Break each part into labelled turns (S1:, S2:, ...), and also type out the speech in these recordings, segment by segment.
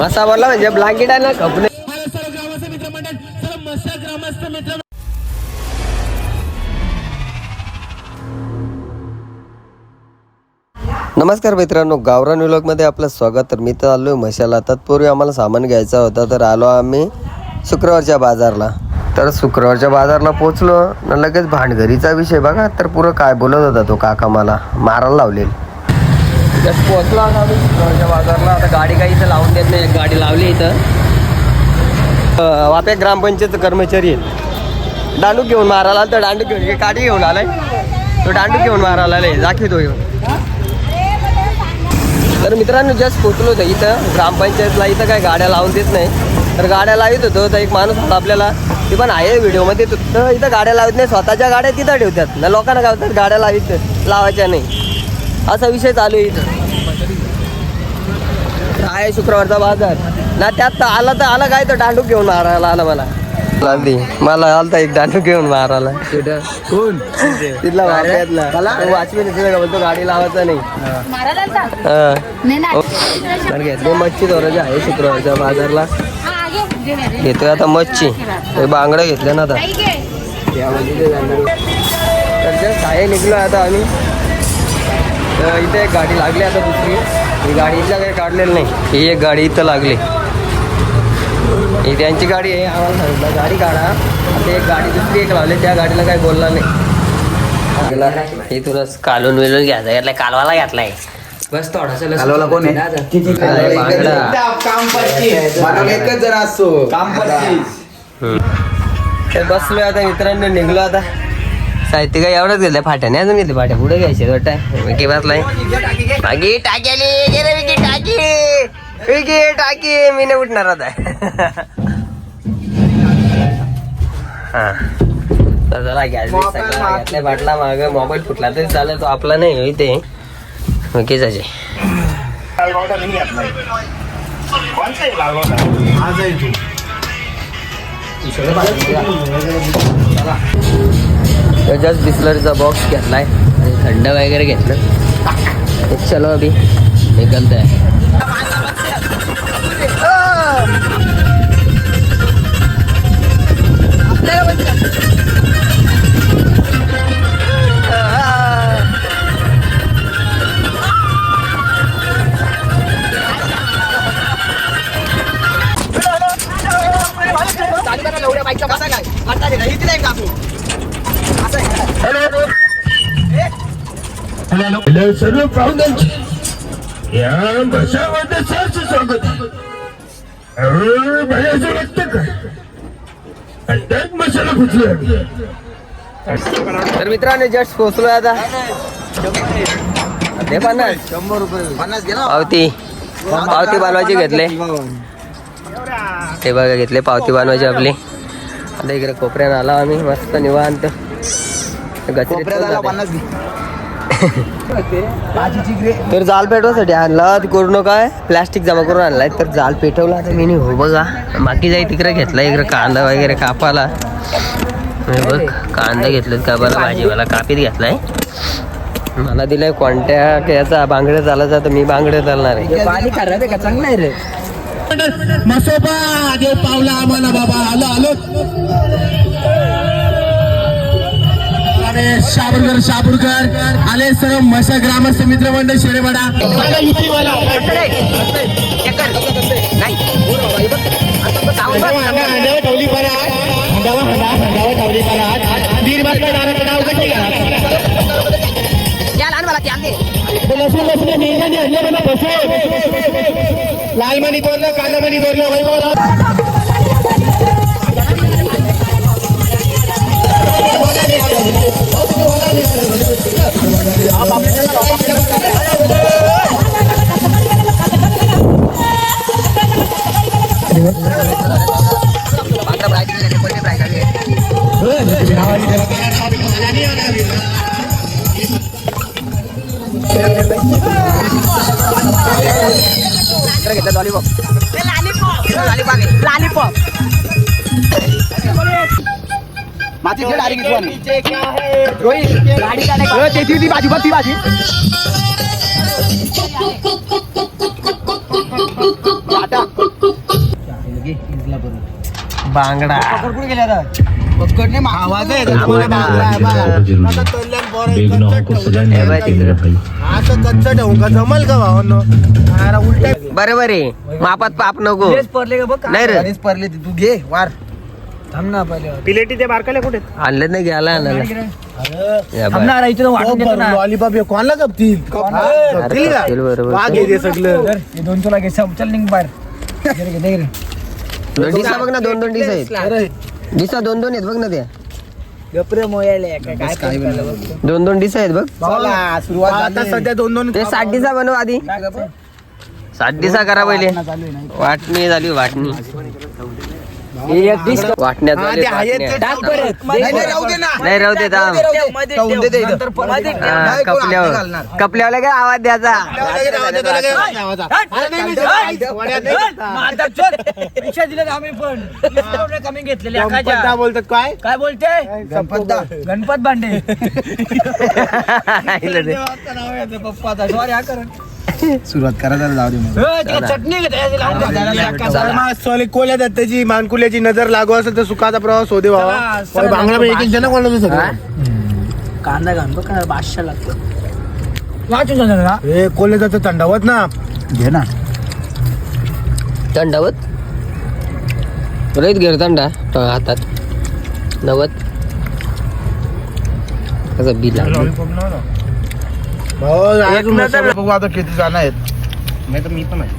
S1: म्हणजे ब्लँकेट आहे ना कपडे.
S2: सर्व ग्रामस्थ मित्र मंडळ सर्व मस्त ग्रामस्थ मित्र
S1: नमस्कार मित्रांनो गावरानमध्ये आपलं स्वागत. तर मी तर आलो आहे मशाला तत्पूर्वी आम्हाला सामान घ्यायचा होता तर आलो आम्ही शुक्रवारच्या बाजारला. तर शुक्रवारच्या बाजारला पोचलो न लगेच भांडघरीचा विषय बघा तर पुरं काय बोलत होता तो काका मला. मारायला लावलेल. जस्ट पोचलो आता आम्ही. बाजारला. आता गाडी काही इथं लावून देत नाही. एक गाडी लावली इथं. वाप्या ग्रामपंचायत कर्मचारी आहेत. दांडू घेऊन मारायला आला तर दांडू घेऊन काठी घेऊन आलाय. तो दांडू घेऊन मारायला आलाय. दाखवतो घेऊन तर मित्रांनो जस्ट पोचलो होतं इथं ग्रामपंचायतला इथं काय गाड्या लावून देत नाही. तर गाड्या लावित होतो. तर एक माणूस होता आपल्याला. ते पण आहे व्हिडिओमध्ये. तो- तर इथं गाड्या लावत नाही. स्वतःच्या गाड्या तिथं ठेवतात. ना लोकांना गावतात गाड्या लावित लावायच्या नाही. असा विषय चालू आहे इथं. आहे शुक्रवारचा बाजार. ना त्यात तर आला तर आला काय तर दांडूक घेऊन मारायला आला मला. लांदी मला आलता एक दांडूक घेऊन मारायला.
S3: कोण?
S1: तिथला वाचवी बोलतो गाडी लावायचा नाही.
S4: मारायला आलता?
S1: हा.
S4: नाही ना.
S1: हो. तर घेतले मच्छी धोराचे आहे शुक्रवारच्या बाजारला.
S4: हा.
S1: घेतोय आता मच्छी. बांगडं घेतले ना आता. त्यामध्ये आहे निघलो आता आम्ही. तर इथे एक गाडी लागली आता दुसरी. ही गाडी इथल्या काही काढलेली नाही. ही एक गाडी इथं लागली. ही त्यांची गाडी आहे. आम्हाला सांगितलं गाडी काढा. आता एक गाडी दुसरी एक लावली त्या गाडीला काही बोलला नाही. गेला. हे तुला कालून विलून घ्यायचा यातला कालवाला घातलाय. बस थोडासा
S3: कोण आहे. काम एकच जण असतो. काम
S1: बसलोय आता मित्रांनो निघलो आता. साहित्य काय एवढंच घेतलं फाट्या नाही अजून घेतले फाट्या. पुढे घ्यायचे वाटतं. विकी बसलाय. बाकी टाकेली गेले विकी टाकी. विकी टाकी मी नाही उठणार आता. हा. गॅस घेतलाय बाटला माग मोबाईल फुटला तरी चालेल तो आपला नाही ते. विकीच आहे त्याच्याच बिस्लरीचा बॉक्स घेतलाय. आणि थंड वगैरे घेतलं. चलो अभि निकलत. आहे
S2: हॅलो सर्व पाहुण्यांचे या बसामध्ये सहर्ष स्वागत. भयाचं वाटतं का आणि त्यात मसाला फुटला.
S1: तर मित्रांनो जस्ट पोहोचलो आता. दे पन्नास.
S3: शंभर रुपये पन्नास घे
S1: पावती. पावती बनवायची घेतले. ते बघा घेतले पावती बनवायची आपली. आता इकडे कोपऱ्यानं आला आम्ही मस्त निवांत. गचरीत तर जाल पेटवासाठी आणला ते करू काय प्लास्टिक जमा करून आणलाय तर जाल पेटवला. आता मी हो बघा. बाकी जाई तिकडे घेतला इकडे कांदा वगैरे कापाला हे बघ कांदा घेतलेत कापाला भाजीवाला कापीत घेतलाय. मला दिलाय कोणत्या याचा बांगड्या चालायचा तर मी बांगड्या चालणार आहे.
S3: पाणी खराब आहे का? चांगलं आहे रे.
S2: मसोबा देव पावला आम्हाला बाबा. आलो आलो. अरे शाबुरकर शाबुरकर आले सर्व मशा ग्रामस्थ मित्र मंडळ शेरेवाडा. लालमणी परात हंडावा हंडा वैभव कांदा मणी तोडलं वैभव
S3: माझी घे डायरेक्ट इथून
S2: ती ती भाजी बघ ती भाजी
S1: बांगडा.
S3: आवाज आहे
S2: को
S1: हे
S3: असं कच्च ठेवू का जमल का भावांनो?
S1: बरे बरे. मापात पाप नको. नाही रे.
S3: पडले तू. घे वार. थांब ना पहिले.
S5: पिलेटी ते बारकाले कुठे
S1: आणलं नाही घ्यायला.
S3: लॉलीपॉप कोणाला जपतील
S1: बरोबर.
S5: दोन तुला घे चल निघ बाहेर.
S1: डिसा बघ ना दोन दोन डिसा आहेत. डिसा दोन दोन आहेत बघ ना त्या दोन दोन डिसा आहेत बघ.
S3: चला सुरुवात आता सध्या दोन दोन
S1: ते साठ डिसा बनव आधी. साठ डिसा करा पहिले. वाटणी झाली वाटणी.
S3: हा,
S1: झाली,
S3: ते आहेत ते.
S1: वाटण्या.
S3: टाक परत. नाही, नाही, राहू दे ना.
S1: नाही राहू दे थांब.
S3: ठेवून दे ते इथं.
S1: हा,
S3: नाही, कोण हात नाही
S1: कपल्यावर.
S3: घालणार.
S1: कपल्यावर काय आवाज द्यायचा.
S3: लगेच आवाज येतो, लगेच आवाज येतो. अरे, नाही, नाही, नाही, वड्यात नाही.
S5: रिक्षा दिले आम्ही पण. कमी घेतलेले
S3: गणपतदा बोलतात काय?
S5: काय बोलते?
S3: गणपतदा
S5: गणपत
S1: दे.
S5: पप्पा सॉरी हा करण.
S3: सुरुवात करा जरा जाऊ दे मग.
S5: चटणी घेते.
S3: कोल्या दत्ताची मानकुल्याची नजर लागू असेल तर सुखाचा प्रवास होते
S5: चला,
S3: बाबा
S5: चला,
S3: बांगडा पण एक एक जण कोणाला
S1: हा?
S3: सगळं
S5: कांदा घाल बघ बादशा लागतो. वाचून जाणार ना
S3: हे कोल्याचं थंडावत ना. घे ना.
S1: थंडावत? रोहित घेर थंडा तो हातात. नवत कसं बिल
S3: बघू आता किती जण आहेत. नाही तर मी पण आहे.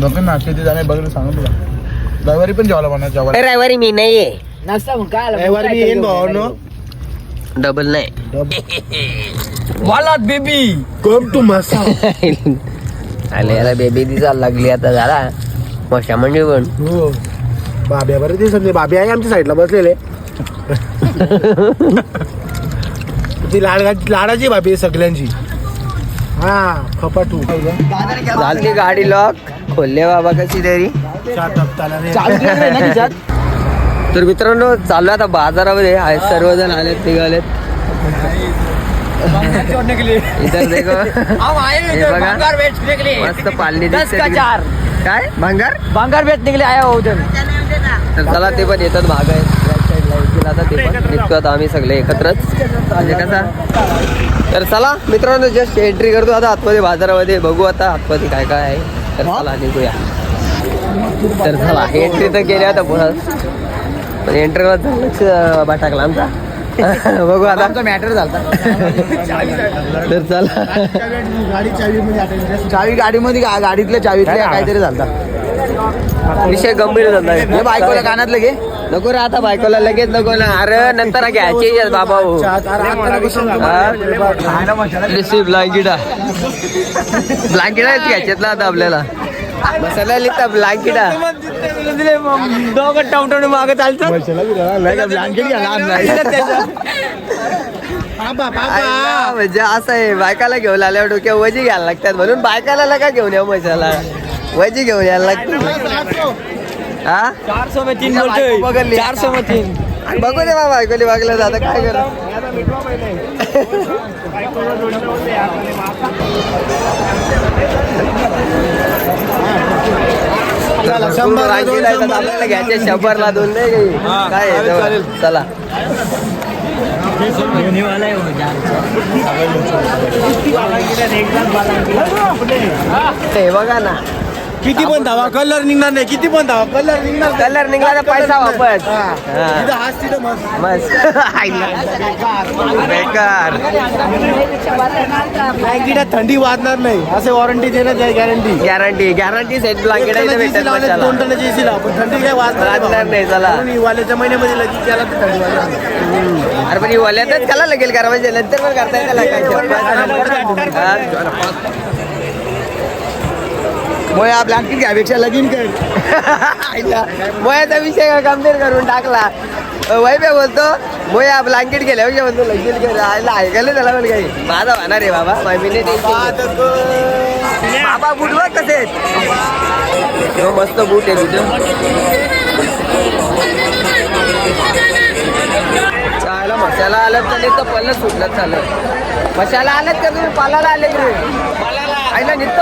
S3: बघ ना किती जण आहे बघ ना सांग तुला. रविवारी पण जेवायला बनवा जेवायला.
S1: रविवारी मी नाहीये.
S5: नाश्ता म्हणून काय
S3: रविवारी मी येईन भावानो
S1: डबल नाही.
S5: वालात बेबी
S3: कम टू मसा
S1: आले याला बेबी दिसायला लागली आता झाला मशा म्हणजे पण.
S3: हो. बाब्या बरं ते समजे बाबी आहे आमच्या साईडला बसलेले. ती लाडगा लाडाची बाबी आहे सगळ्यांची. हा खपाटू.
S1: झालती गाडी लॉक खोलले बाबा कशी तरी. तर मित्रांनो चालू आता बाजारामध्ये. आहेत सर्वजण आलेत निघालेत. हे मस्त काय? भांगार?
S5: बांगार बेच निघले आया हो उधर.
S1: तर चला ते पण येतात भाग आहेत ते पण. निघतो आता आम्ही सगळे एकत्रच. म्हणजे कसा? तर चला मित्रांनो जस्ट एंट्री करतो आता. आतमध्ये बाजारामध्ये. बघू आता आतमध्ये काय काय आहे. तर चला निघूया. तर चला एंट्री तर केली आता पुन्हा. पण एंट्रीला लक्ष टाकला आमचा. बघू आता.
S5: मॅटर झाला
S1: तर चला.
S3: गाडी चावी
S5: गाडीमध्ये गाडीतल्या चावीतल्या काहीतरी झालं
S1: विषय गंभीर झाला
S5: हे बायकोला कानातलं घे.
S1: नको रे आता बायकोला लगेच नको ना. अरे नंतर घ्यायचे बाबा. रिसिव्ह ब्लँकिटा ब्लँकिटा घ्यायच्यात ना आता आपल्याला. मसाला लिहिता ब्लँकिटा
S5: दोघं टाउन मागे चालतं
S1: म्हणजे असं आहे. बायकाला घेऊन आल्यावर डोक्या वजी घ्यायला लागतात. म्हणून बायकाला नका घेऊन या मशाला वजी घेऊन यायला लागतं. हा?
S5: चार सौ में तीन बोलते चार सौ में तीन
S1: बघू दे बाबा बायकोली वागलं जातं काय करा?
S3: शंभरला दोन,
S1: आपल्याला घ्यायचे शंभरला दोन नाही. काय? चला. हे बघा ना.
S3: किती पण धावा कलर निघणार नाही किती पण धावा कलर निघणार नाही.
S1: कलर निघाला तर पैसा वापस
S3: हा.
S1: हा.
S3: तिथं हाच तिथं मस्त.
S1: बस आईला. बेकार
S3: ब्लँकेटात थंडी वाजणार नाही असे वॉरंटी देणं guarantee
S1: guarantee guarantee set blanket आहे भेटत
S3: दोन
S1: मशाला
S3: टनाची एसी लाव पण थंडी काय वाजणार
S1: वाजणार नाही, चला.
S3: म्हणून हिवाळ्याच्या महिन्यामध्ये लगेच त्याला ते थंडी वाजणार नाही.
S1: अरे पण वल्यातच कला लागेल करा म्हणजे नंतर पण करता येतं.
S3: मोया ब्लँकेट घ्यापेक्षा लगीन कर.
S1: मोयाचा विषय गंभीर करून टाकला? वैभव बोलतो मोया ब्लँकेट गेल्या म्हणजे बोलतो लगेच कर. ऐकायला त्याला पण काही. माझा होणार आहे बाबा. मामीने बाबा बूट बघ हो, मस्त बूट आहे तुझं चायला मसाला आलं तर पल्लं सुटलं चाललं मसाला आलं का तुम्ही पालाला आले रे. आईला निघत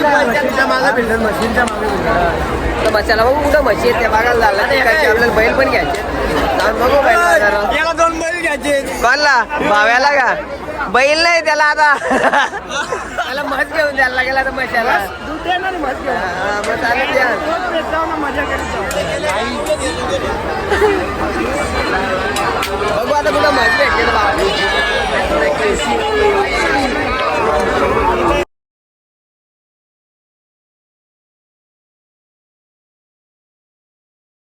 S1: नाही
S3: मशीनच्या मागे फिल्टर मशीनच्या मागे
S1: तर मशाला बघू कुठं म्हशी आहेत त्या बघायला झाला ते काय आपल्याला बैल पण घ्यायचे जाऊन बघू बैल बाजारात.
S5: याला दोन बैल घ्यायचे
S1: कोणला भाव्याला का? बैल नाही त्याला आता. त्याला मस्त घेऊन द्यायला लागेल आता मशाला
S5: दूध देणार घेऊन.
S1: चालेल द्या.
S5: मजा करत जाऊ.
S1: बघू आता कुठं भेटते.